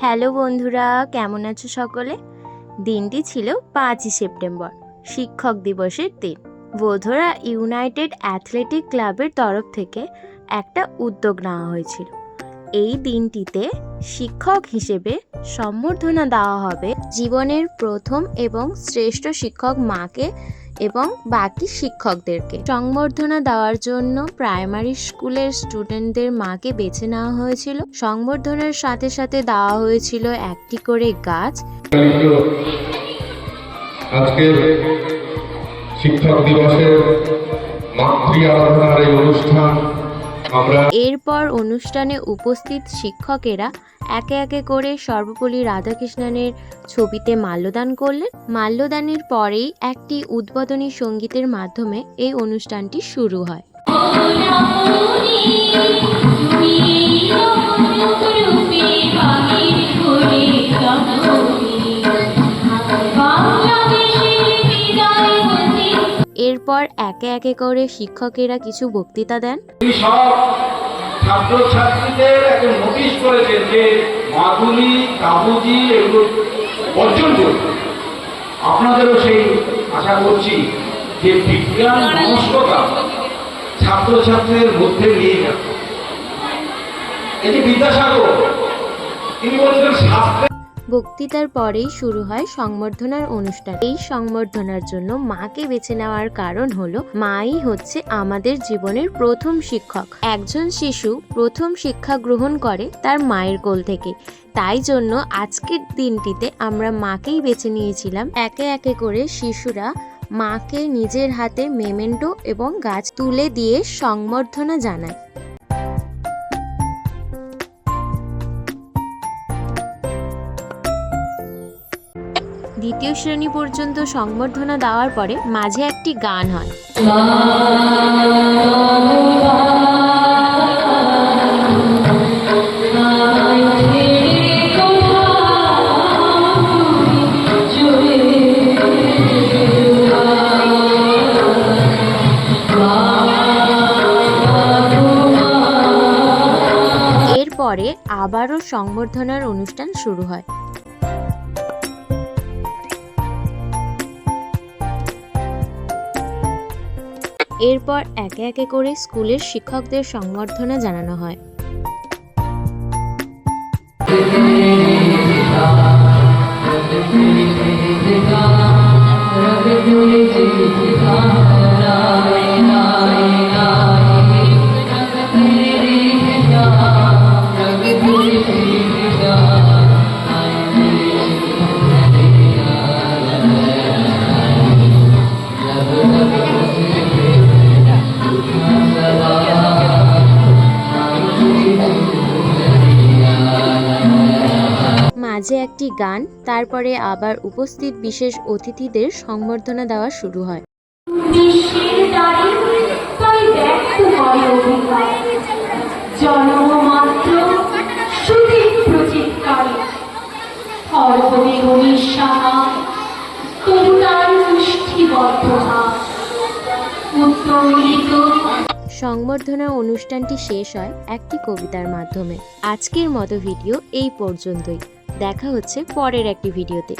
Hello বন্ধুরা, কেমন আছো সকলে? দিনটি ছিল পাঁচই সেপ্টেম্বর, শিক্ষক দিবসের দিন। বোধরা ইউনাইটেড অ্যাথলেটিক ক্লাবের তরফ থেকে একটা উদ্যোগ নেওয়া হয়েছিল। এই দিনটিতে শিক্ষক হিসেবে সম্বর্ধনা দেওয়া হবে জীবনের প্রথম এবং শ্রেষ্ঠ শিক্ষক মাকে এবং বাকি শিক্ষকদেরকে। সংবর্ধনা দেওয়ার জন্য প্রাইমারি স্কুলের স্টুডেন্টদের মাকে বেছে নেওয়া হয়েছিল। সংবর্ধনার সাথে সাথে দেওয়া হয়েছিল একটি করে গাছ। আজকের শিক্ষক দিবসের মাতৃ আরাধনার এই অনুষ্ঠান এরপর অনুষ্ঠানে উপস্থিত শিক্ষকেরা একে একে করে সর্বপল্লী রাধাকৃষ্ণনের ছবিতে মাল্যদান করলেন। মাল্যদানের পরেই একটি উদ্বোধনী সঙ্গীতের মাধ্যমে এই অনুষ্ঠানটি শুরু হয়। এরপর একে একে করে শিক্ষকেরা কিছু বক্তৃতা দেন। ছাত্রছাত্রীদের নোটিশ করেছেন যে কাবুজি এগুলো বর্জন করবে। আপনাদেরও সেই আশা করছি যে বিজ্ঞান মনস্কতা ছাত্রছাত্রীদের মধ্যে নিয়ে যাবে। যে বিদ্যাসাগর। তিনি বলেছেন বক্তৃতার পরেই শুরু হয় সংবর্ধনার অনুষ্ঠান। এই সংবর্ধনার জন্য মাকে বেছে নেওয়ার কারণ হলো, মাই হচ্ছে আমাদের জীবনের প্রথম শিক্ষক। একজন শিশু প্রথম শিক্ষা গ্রহণ করে তার মায়ের কোল থেকে। তাই জন্য আজকের দিনটিতে আমরা মাকেই বেছে নিয়েছিলাম। একে একে করে শিশুরা মাকে নিজের হাতে মেমেন্টো এবং গাছ তুলে দিয়ে সংবর্ধনা জানায়। দ্বিতীয় শ্রেণি পর্যন্ত সংবর্ধনা দেওয়ার পরে মাঝে একটি গান হয়। এরপরে আবারও সংবর্ধনার অনুষ্ঠান শুরু হয়। এরপর একে একে করে স্কুলের শিক্ষকদের সংবর্ধনা জানানো হয়। মাঝে একটি গান তারপরে আবার উপস্থিত বিশেষ অতিথিদের সংবর্ধনা দেওয়া শুরু হয়। সংবর্ধনা অনুষ্ঠানটি শেষ হয় একটি কবিতার মাধ্যমে। আজকের মতো ভিডিও এই পর্যন্তই। দেখা হচ্ছে পরের একটি ভিডিওতে।